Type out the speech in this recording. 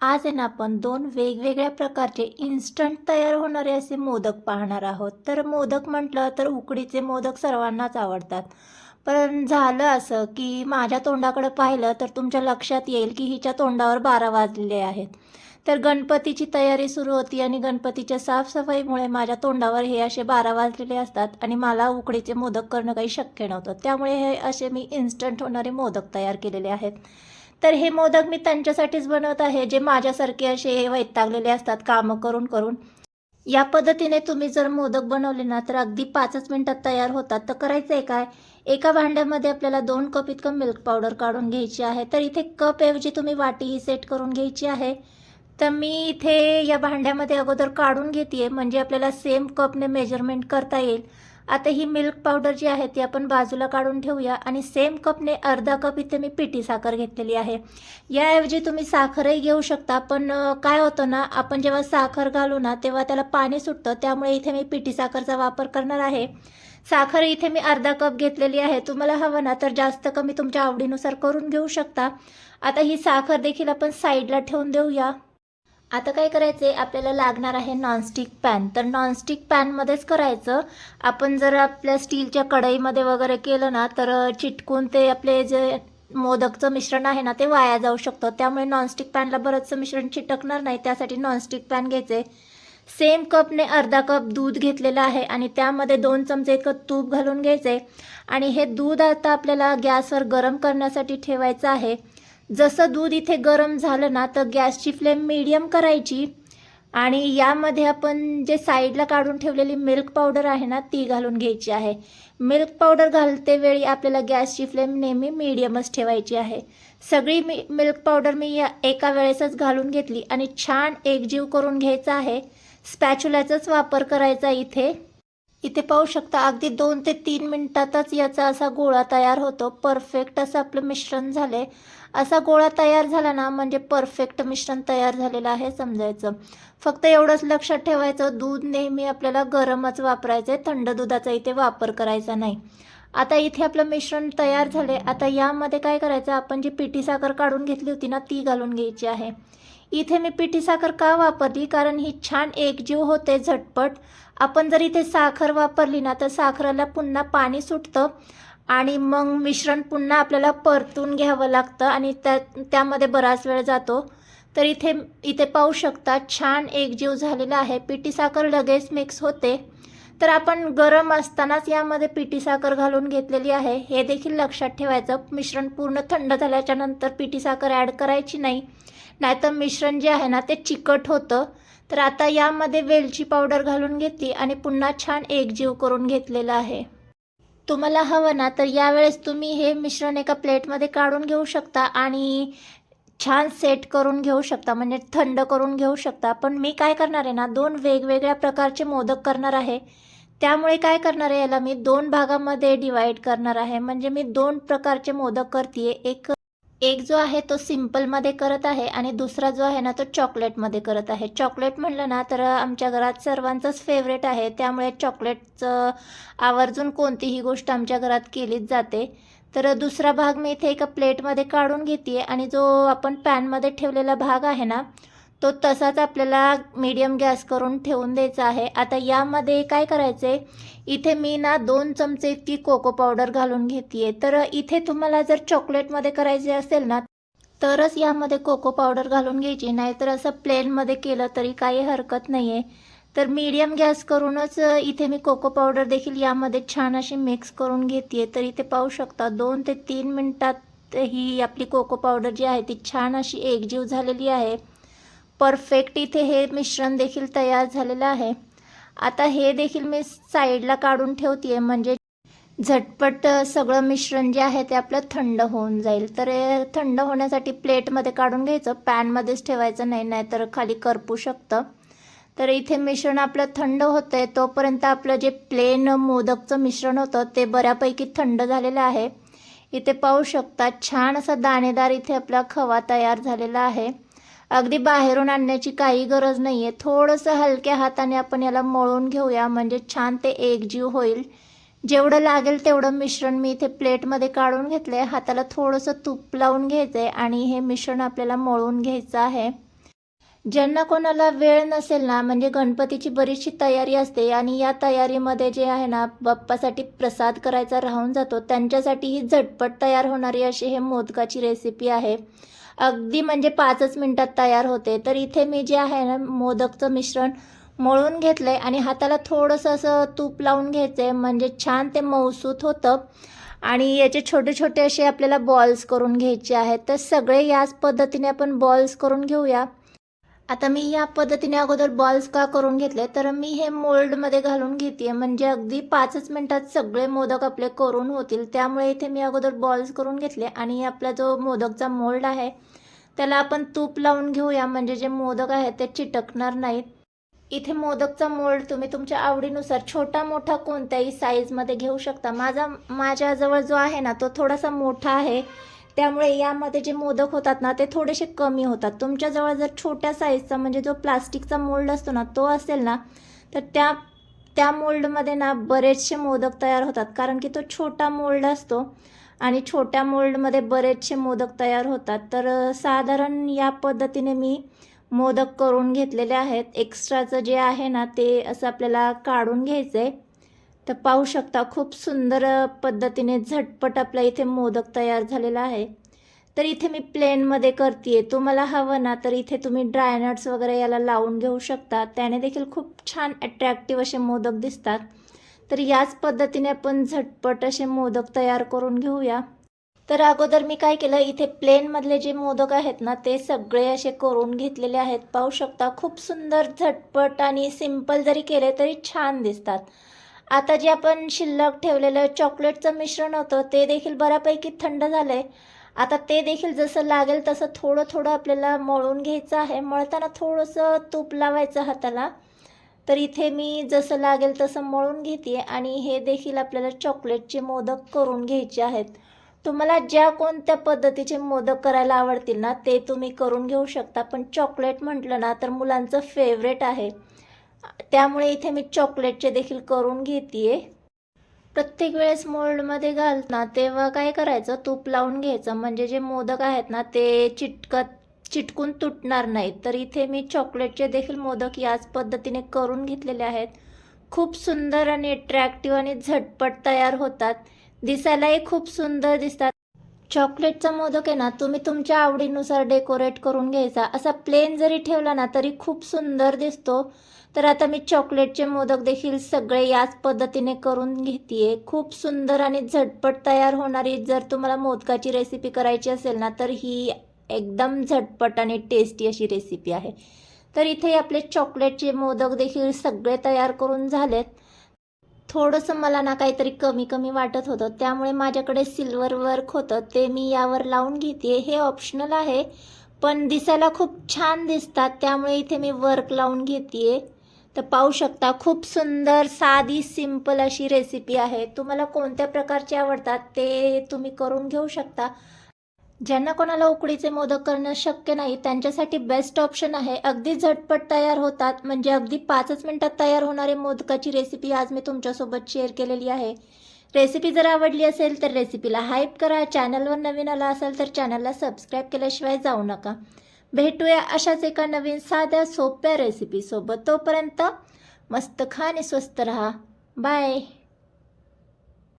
आज आहे ना आपण दोन वेगवेगळ्या प्रकारचे इन्स्टंट तयार होणारे असे मोदक पाहणार आहोत. तर मोदक म्हटलं तर उकडीचे मोदक सर्वांनाच आवडतात. पण झालं असं की माझ्या तोंडाकडे पाहिलं तर तुमच्या लक्षात येईल की हिच्या तोंडावर बारा वाजलेले आहेत. तर गणपतीची तयारी सुरू होती आणि गणपतीच्या साफसफाईमुळे माझ्या तोंडावर हे असे बारा वाजलेले असतात आणि मला उकडीचे मोदक करणं काही शक्य नव्हतं. त्यामुळे हे असे मी इन्स्टंट होणारे मोदक तयार केलेले आहेत. तर हे मोदक मी त्यांच्यासाठीच बनवत आहे जे माझ्यासारखे असे वैतागलेले असतात कामं करून करून. या पद्धतीने तुम्ही जर मोदक बनवले ना तर अगदी पाचच मिनटात तयार होतात. तर करायचं आहे काय? एका भांड्यामध्ये आपल्याला दोन कप इतकं मिल्क पावडर काढून घ्यायची आहे. तर इथे कपऐवजी तुम्ही वाटी ही सेट करून घ्यायची आहे. तर मी इथे या भांड्यामध्ये अगोदर काढून घेते म्हणजे आपल्याला सेम कपने मेजरमेंट करता येईल. आता ही मिल्क पावडर जी आहे ती आपण बाजूला काढून ठेवूया आणि सेम कपने अर्धा कप इथे मी पिठी साखर घेतलेली आहे. याऐवजी तुम्ही साखरही घेऊ शकता पण काय होतं ना आपण जेव्हा साखर घालू ना तेव्हा त्याला पाणी सुटतं त्यामुळे इथे मी पिठी साखरचा वापर करणार आहे. साखर इथे मी अर्धा कप घेतलेली आहे. तुम्हाला हवं ना तर जास्त कमी तुमच्या आवडीनुसार करून घेऊ शकता. आता ही साखर देखील आपण साईडला ठेवून देऊया. आता काय करायचं आहे आपल्याला लागणार आहे नॉनस्टिक पॅन तर नॉनस्टिक पॅनमध्येच करायचं. आपण जर आपल्या स्टीलच्या कढईमध्ये वगैरे केलं ना तर चिटकून ते आपले जे मोदकचं मिश्रण आहे ना ते वाया जाऊ शकतं. त्यामुळे नॉनस्टिक पॅनला बरंचसं मिश्रण चिटकणार नाही. त्यासाठी नॉनस्टिक पॅन घ्यायचे सेम कपने अर्धा कप दूध घेतलेलं आहे आणि त्यामध्ये दोन चमचे इतकं तूप घालून घ्यायचे आणि हे दूध आता आपल्याला गॅसवर गरम करण्यासाठी ठेवायचं आहे. जसं दूध इथे गरम झालं ना तर गॅसची फ्लेम मीडियम करायची. आणि यामध्ये आपण जे साईडला काढून ठेवलेली मिल्क पावडर आहे ना ती घालून घ्यायची आहे. मिल्क पावडर घालते वेळी आपल्याला गॅसची फ्लेम नेहमी मीडियमच ठेवायची आहे. सगळी मी मिल्क पावडर मी या एका वेळेसच घालून घेतली आणि छान एकजीव करून घ्यायचा आहे. स्पॅच्युलाचाच वापर करायचा इथे. इथे पाहू शकता अगदी दोन ते तीन मिनिटातच याचा असा गोळा तयार होतो. परफेक्ट असं आपलं मिश्रण झाले असा गोळा तयार झाला ना म्हणजे परफेक्ट मिश्रण तयार झालेलं आहे समजायचं. फक्त एवढंच लक्षात ठेवायचं दूध नेहमी आपल्याला गरमच वापरायचं आहे थंड दुधाचा इथे वापर करायचा नाही. आता इथे आपलं मिश्रण तयार झाले आता यामध्ये काय करायचं आपण जी पिठी साखर काढून घेतली होती ना ती घालून घ्यायची आहे. इथे मी पिठी साखर का वापरली कारण ही छान एकजीव होते झटपट. आपण जर इथे साखर वापरली ना तर साखरेला पुन्हा पाणी सुटतं आणि मग मिश्रण पुन्हा आपल्याला परतून घ्यावं लागतं आणि त्या त्यामध्ये बराच वेळ जातो. तर इथे इथे पाहू शकता छान एकजीव झालेला आहे. पिठी साखर लगेच मिक्स होते. तर आपण गरम असतानाच यामध्ये पिठी साखर घालून घेतलेली आहे. हे देखील लक्षात ठेवायचं. मिश्रण पूर्ण थंड झाल्याच्यानंतर पिठी साखर ॲड करायची नाही. नाहीतर मिश्रण जे आहे ना ते चिकट होतं. तर आता यामध्ये वेलची पावडर घालून घेतली आणि पुन्हा छान एकजीव करून घेतलेलं आहे. तुम्हाला हवं ना तर यावेळेस तुम्ही हे मिश्रण एका प्लेटमध्ये काढून घेऊ शकता आणि छान सेट करून घेऊ शकता म्हणजे थंड करून घेऊ शकता. पण मी काय करणार आहे ना दोन वेगवेगळ्या प्रकारचे मोदक करणार आहे. त्यामुळे काय करणार आहे याला मी दोन भागामध्ये डिवाईड करणार आहे. म्हणजे मी दोन प्रकारचे मोदक करते एक एक जो आहे तो सिम्पलमध्ये करत आहे आणि दुसरा जो आहे ना तो चॉकलेटमध्ये करत आहे. चॉकलेट म्हणलं ना तर आमच्या घरात सर्वांचंच फेवरेट आहे. त्यामुळे चॉकलेटचं आवर्जून कोणतीही गोष्ट आमच्या घरात केलीच जाते. तर दुसरा भाग मी इथे एका प्लेटमध्ये काढून घेते आणि जो आपण पॅनमध्ये ठेवलेला भाग आहे ना तो तसाच आपल्याला मीडियम गॅस करून ठेवून द्यायचा आहे. आता यामध्ये काय करायचं आहे इथे मी ना दोन चमचे इतकी कोको पावडर घालून घेते तर इथे तुम्हाला जर चॉकलेटमध्ये करायचे असेल ना तरच यामध्ये कोको पावडर घालून घ्यायची. नाहीतर असं प्लेनमध्ये केलं तरी काही हरकत नाही आहे तर मीडियम गॅस करूनच इथे मी कोको पावडर देखील यामध्ये छान अशी मिक्स करून घेते तर इथे पाहू शकता दोन ते तीन मिनटात ही आपली कोको पावडर जी आहे ती छान अशी एकजीव झालेली आहे. परफेक्ट इथे हे मिश्रण देखील तयार झालेलं आहे. आता हे देखील मी साईडला काढून ठेवते आहे म्हणजे झटपट सगळं मिश्रण जे आहे ते आपलं थंड होऊन जाईल. तर हे थंड होण्यासाठी प्लेटमध्ये काढून घ्यायचं. पॅनमध्येच ठेवायचं नाही नाहीतर खाली करपू शकतं. तर इथे मिश्रण आपलं थंड होतं आहे तोपर्यंत आपलं जे प्लेन मोदकचं मिश्रण होतं ते बऱ्यापैकी थंड झालेलं आहे. इथे पाहू शकता छान असा दाणेदार इथे आपला खवा तयार झालेला आहे. अगदी बाहेरून आणण्याची काही गरज नाही आहे थोडंसं हलक्या हाताने आपण याला मळून घेऊया म्हणजे छान ते एकजीव होईल. जेवढं लागेल तेवढं मिश्रण मी इथे प्लेटमध्ये काढून घेतलं आहे हाताला थोडंसं तूप लावून घ्यायचं आहे आणि हे मिश्रण आपल्याला मळून घ्यायचं आहे. ज्यांना कोणाला वेळ नसेल ना म्हणजे गणपतीची बरीचशी तयारी असते आणि या तयारीमध्ये जे आहे ना बाप्पासाठी प्रसाद करायचा राहून जातो. त्यांच्यासाठी ही झटपट तयार होणारी अशी हे मोदकाची रेसिपी आहे. अगदी म्हणजे पाचच मिनटात तयार होते. तर इथे मी जे आहे ना मोदकचं मिश्रण मळून घेतलं आहे आणि हाताला थोडंसं असं तूप लावून घ्यायचं आहे म्हणजे छान ते मऊसूत होतं. आणि याचे छोटे छोटे असे आपल्याला बॉल्स करून घ्यायचे आहेत. तर सगळे याच पद्धतीने आपण बॉल्स करून घेऊया. आता मी या पद्धतीने अगोदर बॉल्स का करून घेतले तर मी हे मोल्डमध्ये घालून घेते म्हणजे अगदी पाचच मिनटात सगळे मोदक आपले करून होतील. त्यामुळे इथे मी अगोदर बॉल्स करून घेतले आणि आपला जो मोदकचा मोल्ड आहे त्याला आपण तूप लावून घेऊया. म्हणजे जे मोदक आहेत ते चिटकणार नाहीत. इथे मोदकचा मोल्ड तुम्ही तुमच्या आवडीनुसार छोटा मोठा कोणत्याही साईजमध्ये घेऊ शकता. माझा माझ्याजवळ जो आहे ना तो थोडासा मोठा आहे. त्यामुळे यामध्ये जे मोदक होतात ना ते थोडेसे कमी होतात. तुमच्याजवळ जर छोट्या साईजचा म्हणजे जो प्लास्टिकचा मोल्ड असतो ना तो असेल ना तर त्या त्या मोल्डमध्ये ना बरेचसे मोदक तयार होतात. कारण की तो छोटा मोल्ड असतो आणि छोट्या मोल्डमध्ये बरेचसे मोदक तयार होतात. तर साधारण या पद्धतीने मी मोदक करून घेतलेले आहेत. एक्स्ट्राचं जे आहे ना ते असं आपल्याला काढून घ्यायचं आहे तर पाहू शकता खूप सुंदर पद्धतीने झटपट आपल्या इथे मोदक तयार झालेला आहे. तर इथे मी प्लेनमध्ये करते तुम्हाला हवं ना तर इथे तुम्ही ड्रायनट्स वगैरे याला लावून घेऊ शकता. त्याने देखील खूप छान अट्रॅक्टिव्ह असे मोदक दिसतात. तर याच पद्धतीने आपण झटपट असे मोदक तयार करून घेऊया. तर अगोदर मी काय केलं इथे प्लेनमधले जे मोदक आहेत ना ते सगळे असे करून घेतलेले आहेत. पाहू शकता खूप सुंदर झटपट आणि सिंपल जरी केले तरी छान दिसतात. आता जे आपण शिल्लक ठेवलेलं चॉकलेटचं मिश्रण होतं ते देखील बऱ्यापैकी थंड झालं आहे आता ते देखील जसं लागेल तसं थोडं थोडं आपल्याला मळून घ्यायचं आहे. मळताना थोडंसं तूप लावायचं हाताला. तर इथे मी जसं लागेल तसं मळून घेते आणि हे देखील आपल्याला चॉकलेटचे मोदक करून घ्यायचे आहेत. तुम्हाला ज्या कोणत्या पद्धतीचे मोदक करायला आवडतील ना ते तुम्ही करून घेऊ शकता. पण चॉकलेट म्हटलं ना तर मुलांचं फेवरेट आहे. त्यामुळे इथे मी चॉकलेटचे देखील करून घेते प्रत्येक वेळेस मोल्डमध्ये घालना तेव्हा काय करायचं? तूप लावून घ्यायचं. म्हणजे जे मोदक आहेत ना ते चिटकत चिटकून तुटणार नाहीत. तर इथे मी चॉकलेटचे देखील मोदक याच पद्धतीने करून घेतलेले आहेत. खूप सुंदर आणि अट्रॅक्टिव्ह आणि झटपट तयार होतात. दिसायलाही खूप सुंदर दिसतात. चॉकलेटचा मोदक आहे ना तुम्ही तुमच्या आवडीनुसार डेकोरेट करून घ्यायचा. असा प्लेन जरी ठेवला ना तरी खूप सुंदर दिसतो. तर आता मी चॉकलेटचे मोदक देखील सगळे याच पद्धतीने करून घेते खूप सुंदर आणि झटपट तयार होणारी जर तुम्हाला मोदकाची रेसिपी करायची असेल ना तर ही एकदम झटपट आणि टेस्टी अशी रेसिपी आहे. तर इथे आपले चॉकलेटचे मोदक देखील सगळे तयार करून झालेत. थोडंसं मला ना काहीतरी कमी कमी वाटत होतं. त्यामुळे माझ्याकडे सिल्वर वर्क होतं. ते मी यावर लावून घेते. हे ऑप्शनल आहे. पण दिसायला खूप छान दिसतात. त्यामुळे इथे मी वर्क लावून घेते तर पाहू शकता खूप सुंदर साधी सिंपल अशी रेसिपी आहे. तुम्हाला कोणत्या प्रकारचे आवडतात ते तुम्ही करून घेऊ शकता. ज्यांना कोणाला उकडीचे मोदक करणं शक्य नाही त्यांच्यासाठी बेस्ट ऑप्शन आहे. अगदी झटपट तयार होतात म्हणजे अगदी पाचच मिनटात तयार होणारे मोदकाची रेसिपी आज मी तुमच्यासोबत शेअर केलेली आहे. रेसिपी जर आवडली असेल तर रेसिपीला हाईप करा चॅनलवर नवीन आला असेल तर चॅनलला सबस्क्राईब केल्याशिवाय जाऊ नका. भेटूया अशाच एका नवीन साध्या सोप्या रेसिपीसोबत तोपर्यंत मस्त खा आणि स्वस्त रहा. बाय